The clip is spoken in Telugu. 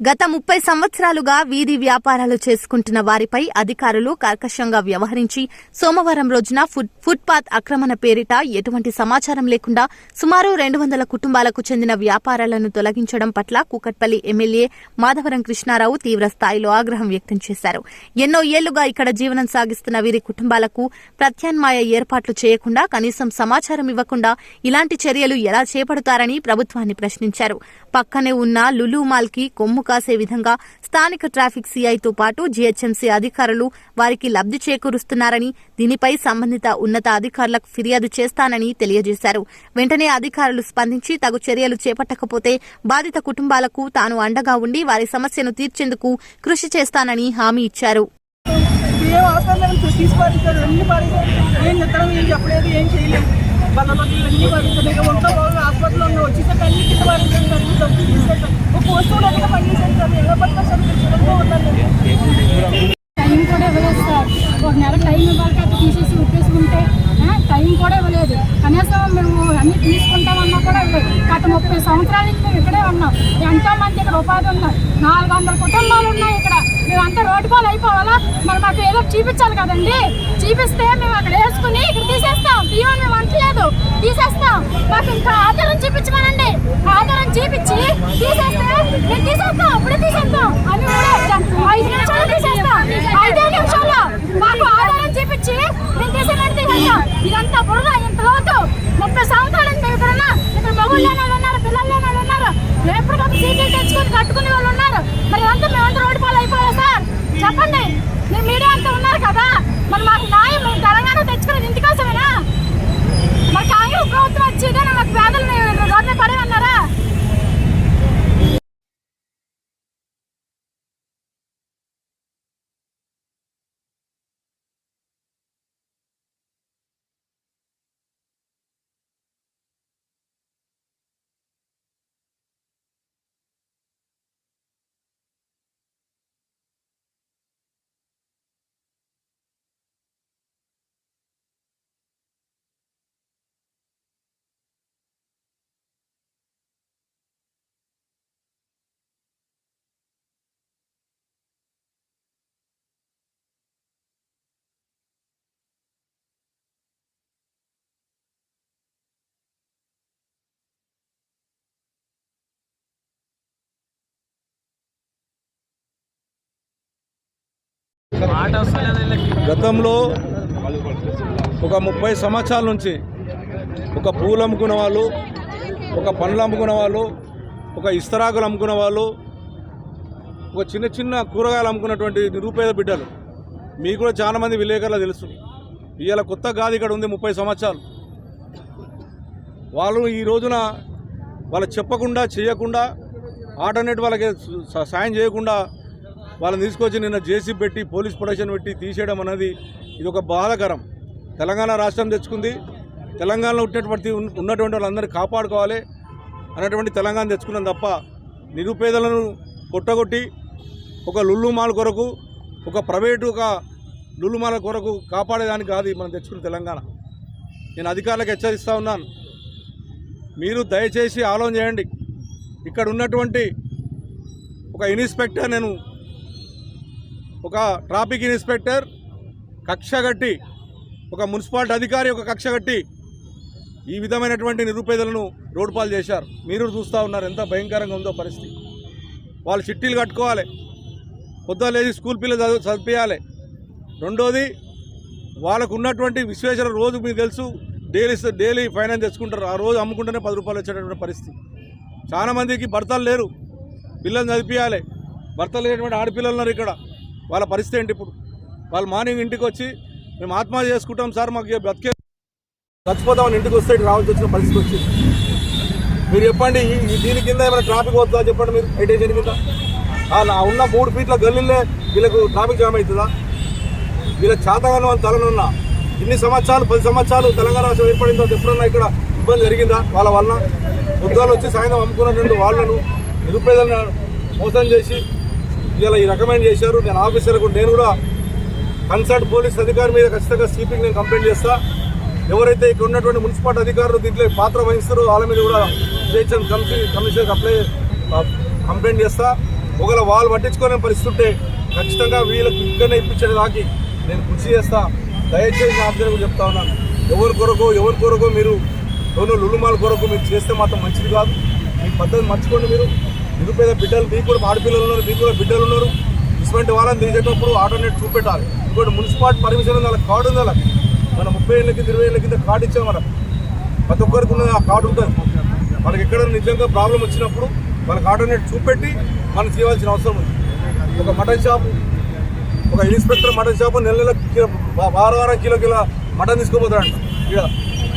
గత ముప్పై సంవత్సరాలుగా వీధి వ్యాపారాలు చేసుకుంటున్న వారిపై అధికారులు కర్కశంగా వ్యవహరించి సోమవారం రోజున ఫుట్ ఫుట్పాత్ ఆక్రమణ పేరిట ఎటువంటి సమాచారం లేకుండా సుమారు రెండు వందల కుటుంబాలకు చెందిన వ్యాపారాలను తొలగించడం పట్ల కూకట్పల్లి ఎమ్మెల్యే మాధవరం కృష్ణారావు తీవ్ర స్థాయిలో ఆగ్రహం వ్యక్తం చేశారు. ఎన్నో ఏళ్ళుగా ఇక్కడ జీవనం సాగిస్తున్న వీరి కుటుంబాలకు ప్రత్యామ్నాయ ఏర్పాట్లు చేయకుండా కనీసం సమాచారం ఇవ్వకుండా ఇలాంటి చర్యలు ఎలా చేపడతారని ప్రభుత్వాన్ని ప్రశ్నించారు. పక్కనే ఉన్న లులు మాల్కి కొమ్ము కాసే విధంగా స్థానిక ట్రాఫిక్ సీఐతో పాటు జీహెచ్ఎంసీ అధికారులు వారికి లబ్ధి చేకూరుస్తున్నారని దీనిపై సంబంధిత ఉన్నత అధికారులకు ఫిర్యాదు చేస్తానని తెలియజేశారు. వెంటనే అధికారులు స్పందించి తగు చర్యలు చేపట్టకపోతే బాధిత కుటుంబాలకు తాను అండగా ఉండి వారి సమస్యను తీర్చేందుకు కృషి చేస్తానని హామీ ఇచ్చారు. ఏం అవసరం లేదు తీసి పారేశారు అన్ని పారేశారు ఏం చెప్తాం ఏం చెప్పలేదు ఏం చేయలేదు. వాళ్ళ బట్టలు అన్ని పారేశారు హాస్పిటల్లో ఉన్న వచ్చేసరికి కింద పారేశారు డబ్బులు ఒక వస్తువులు అడిగిన పని చేశారు ఎలా ఉన్నాను టైం కూడా ఇవ్వలేదు సార్. ఒక నెల టైం ఇవ్వాలి అది తీసేసి ఉప్పేసుకుంటే టైం కూడా ఇవ్వలేదు. కనీసం మేము అన్ని తీసుకుంటామన్నా కూడా ఇవ్వలేదు. గత ముప్పై సంవత్సరాల నుంచి మేము ఇక్కడే ఉన్నాం. ఎంతో మంది ఇక్కడ ఉపాధి ఉన్నారు. నాలుగు వందల కుటుంబాలు ఉన్నాయి ఇక్కడ. మేమంతా రోడ్డు పాలు అయిపోవాలా? మరి మాకు ఏదో చూపించాలి కదండి. చూపిస్తే మేము అక్కడ వేసుకుని ఇక్కడ తీసేస్తాం. తీయమని మేము అంటలేదు తీసేస్తాం. మాకు ఇంకా ఆధారం చూపించమనండి. ఆధారం చూపించి తీసేస్తే మేము తీసేస్తాం. ఇప్పుడే తీసేస్తాం. అని ఐదు నిమిషాలు తీసేస్తాం. ఐదే నిమిషాల్లో మాకు ఆధారం చూపించి మేము తీసేమని తీసేస్తాం. ఇదంతా బుర్ర ఇంత లోతు ముప్పై సంవత్సరాలు నుంచి ఇక్కడ ఇక్కడ మగుళ్ళు ఉన్నారు పిల్లలు ఉన్నారు? ఎప్పటికప్పుడు సీట్లు తెచ్చుకొని కట్టుకునే వాళ్ళు ఉన్నారు. మరి అంతా మేమంతా రోడ్డు పాలు అయిపోయా సార్ చెప్పండి. మీ మీడియా అంతా ఉన్నారు కదా. మరి మాకు న్యాయం మేము తెలంగాణ తెచ్చుకునేది ఇంటికోసమేనా మరి కాంగ్రెస్ ప్రభుత్వం వచ్చేదే మాకు పేదలని రోడ్డు పడే అన్నారా గతంలో ఒక ముప్పై సంవత్సరాల నుంచి ఒక పూలు అమ్ముకున్న వాళ్ళు ఒక పండ్లు అమ్ముకున్న వాళ్ళు ఒక ఇస్తరాకులు అమ్ముకున్న వాళ్ళు ఒక చిన్న చిన్న కూరగాయలు అమ్ముకున్నటువంటి నిరుపేద బిడ్డలు. మీకు కూడా చాలామంది విలేకరులు తెలుసు. ఇవాళ కొత్త గాది ఇక్కడ ఉంది ముప్పై సంవత్సరాలు. వాళ్ళు ఈ రోజున వాళ్ళు చెప్పకుండా చేయకుండా ఆటోనేట్ వాళ్ళకి స- సాయం చేయకుండా వాళ్ళని తీసుకొచ్చి నిన్న జేసీ పెట్టి పోలీస్ ప్రొటెక్షన్ పెట్టి తీసేయడం అనేది ఇది ఒక బాధాకరం. తెలంగాణ రాష్ట్రం తెచ్చుకుంది. తెలంగాణలో ఉన్నటువంటి ఉన్నటువంటి వాళ్ళందరినీ కాపాడుకోవాలి అన్నటువంటి తెలంగాణ తెచ్చుకున్నాం తప్ప నిరుపేదలను కొట్టగొట్టి ఒక లుల్లు మాల కొరకు ఒక ప్రైవేటు ఒక లుల్లు మాల కొరకు కాపాడేదానికి కాదు మనం తెచ్చుకున్న తెలంగాణ. నేను అధికారులకు హెచ్చరిస్తూ ఉన్నాను. మీరు దయచేసి ఆలోచన చేయండి. ఇక్కడ ఉన్నటువంటి ఒక ఇన్స్పెక్టర్ నేను ఒక ట్రాఫిక్ ఇన్స్పెక్టర్ కక్ష కట్టి ఒక మున్సిపాలిటీ అధికారి ఒక కక్ష కట్టి ఈ విధమైనటువంటి నిరుపేదలను రోడ్పాలు చేశారు. మీరు చూస్తూ ఉన్నారు ఎంత భయంకరంగా ఉందో పరిస్థితి. వాళ్ళు చిట్టీలు కట్టుకోవాలి. పొద్దున లేచి స్కూల్ పిల్లలు చదువు చదివించాలి రెండోది వాళ్ళకు ఉన్నటువంటి విశ్వేశ్వర రోజు మీకు తెలుసు. డైలీ డైలీ ఫైనాన్స్ తెచ్చుకుంటారు. ఆ రోజు అమ్ముకుంటేనే పది రూపాయలు వచ్చేటటువంటి పరిస్థితి. చాలామందికి భర్తలు లేరు. పిల్లలు చదివించాలి భర్తలు లేనటువంటి ఆడపిల్లలు ఉన్నారు ఇక్కడ. వాళ్ళ పరిస్థితి ఏంటి ఇప్పుడు? వాళ్ళు మార్నింగ్ ఇంటికి వచ్చి మేము ఆత్మహత్య చేసుకుంటాం సార్ మాకు బ్రతికే బతికే చచ్చిపోతామని ఇంటికి వస్తే రావాల్సి వచ్చిన పరిస్థితి వచ్చింది. మీరు చెప్పండి ఈ- దీని కింద ఏమైనా ట్రాఫిక్ వస్తుందా చెప్పండి మీరు? హైటేషన్ కింద ఆ ఉన్న మూడు ఫీట్ల గల్లీలే వీళ్ళకు ట్రాఫిక్ జామ్ అవుతుందా? వీళ్ళ చేతగానం అని తలనున్న ఇన్ని సంవత్సరాలు పది సంవత్సరాలు తెలంగాణ రాష్ట్రం ఏర్పడిందో ఎప్పుడన్నా ఇక్కడ ఇబ్బంది జరిగిందా వాళ్ళ వల్ల ఉద్యోగాలు వచ్చి సాయంత్రం అమ్ముకున్నటువంటి వాళ్ళను నిరుపేదలను మోసం చేసి ఇలా ఈ రకమైన చేశారు. నేను ఆఫీసర్కు నేను కూడా కన్సర్ట్ పోలీస్ అధికారి మీద ఖచ్చితంగా స్లీపింగ్ నేను కంప్లైంట్ చేస్తా. ఎవరైతే ఇక్కడ ఉన్నటువంటి మున్సిపాలిటీ అధికారులు దీంట్లో పాత్ర వహిస్తారో వాళ్ళ మీద కూడా స్టేషన్ కమిషన్ కమిషనర్కి అప్లై కంప్లైంట్ చేస్తా. ఒకవేళ వాళ్ళు పట్టించుకోలేని పరిస్థితి ఉంటే ఖచ్చితంగా వీళ్ళకి ఇక్కడనే ఇప్పించే దాకి నేను కృషి చేస్తా. దయచేసి నా అభ్యర్థులకు చెప్తా ఉన్నాను. ఎవరి కొరకు ఎవరి కొరకు మీరు లోను లులుమాల కొరకు మీరు చేస్తే మాత్రం మంచిది కాదు. మీ పద్ధతి మర్చుకోండి మీరు. నిరుపేద బిడ్డలు మీకు కూడా ఆడపిల్లలు ఉన్నారు మీకు కూడా బిడ్డలు ఉన్నారు. ఇటువంటి వాళ్ళని తీసేటప్పుడు ఆటోనేట్ చూపెట్టాలి. ఇంకోటి మున్సిపాలిటీ పర్మిషన్ ఉంది వాళ్ళకి కార్డు ఉంది వాళ్ళకి మన ముప్పై ఏళ్ళ కింద ఇరవై ఏళ్ళ కింద కార్డు ఇచ్చాం మనం. ప్రతి ఒక్కరికి ఉన్నది ఆ కార్డు ఉంటుంది. వాళ్ళకి ఎక్కడ నిజంగా ప్రాబ్లం వచ్చినప్పుడు వాళ్ళకి ఆల్టర్నేట్ చూపెట్టి మనం చేయవలసిన అవసరం ఉంది. ఒక మటన్ షాపు ఒక ఇన్స్పెక్టర్ మటన్ షాపు నెల నెల కిలో వారం వారం కిలో కిలో మటన్ తీసుకోపోతాడంట. ఇక